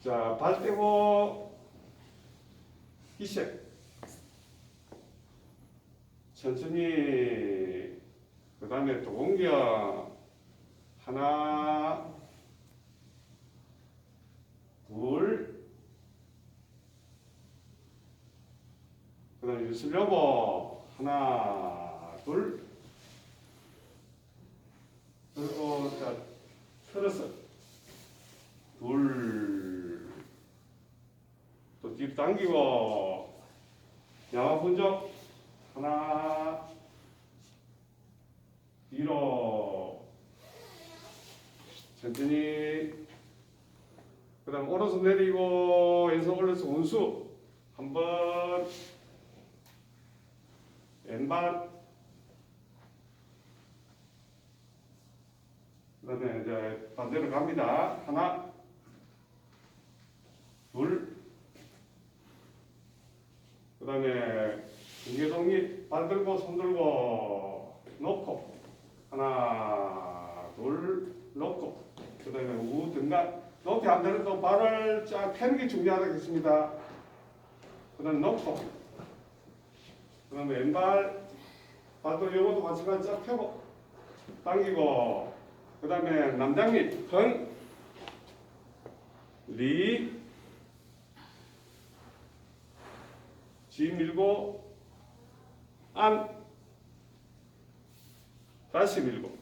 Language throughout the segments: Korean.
자, 발 떼고 이색. 천천히 그 다음에 또 옮겨. 하나 둘. 그 다음에 유슬려고. 하나 둘. 그리고 자 틀어서. 둘또 뒤로 당기고. 양화 분적 하나 뒤로. 천천히. 그 다음 오른손 내리고 왼손 올려서 운수. 한번. 왼발. 그 다음에 이제 반대로 갑니다. 하나. 둘그 다음에 중계동이 발 들고 손 들고 놓고 하나 둘 놓고 그 다음에 우 등간 높이 안 되는 발을 쫙 펴는 게 중요하겠습니다. 그 다음에 놓고 그 다음에 왼발 발도 요것도 같이 쫙 펴고 당기고 그 다음에 남장님 흥 리, 쥐 밀고, 안, 다시 밀고,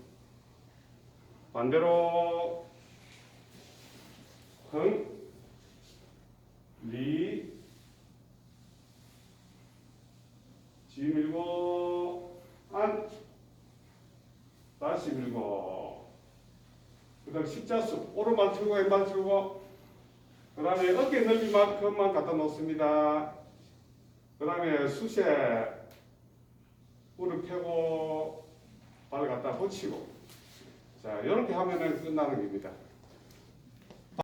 반대로, 흥, 리, 쥐 밀고, 안, 다시 밀고, 그 다음 십자수, 오른발 틀고 왼발 틀고, 그 다음에 어깨 넓이만큼만 갖다 놓습니다. 그 다음에 숱에 무릎 펴고 발을 갖다 붙이고 자 이렇게 하면은 끝나는 겁니다.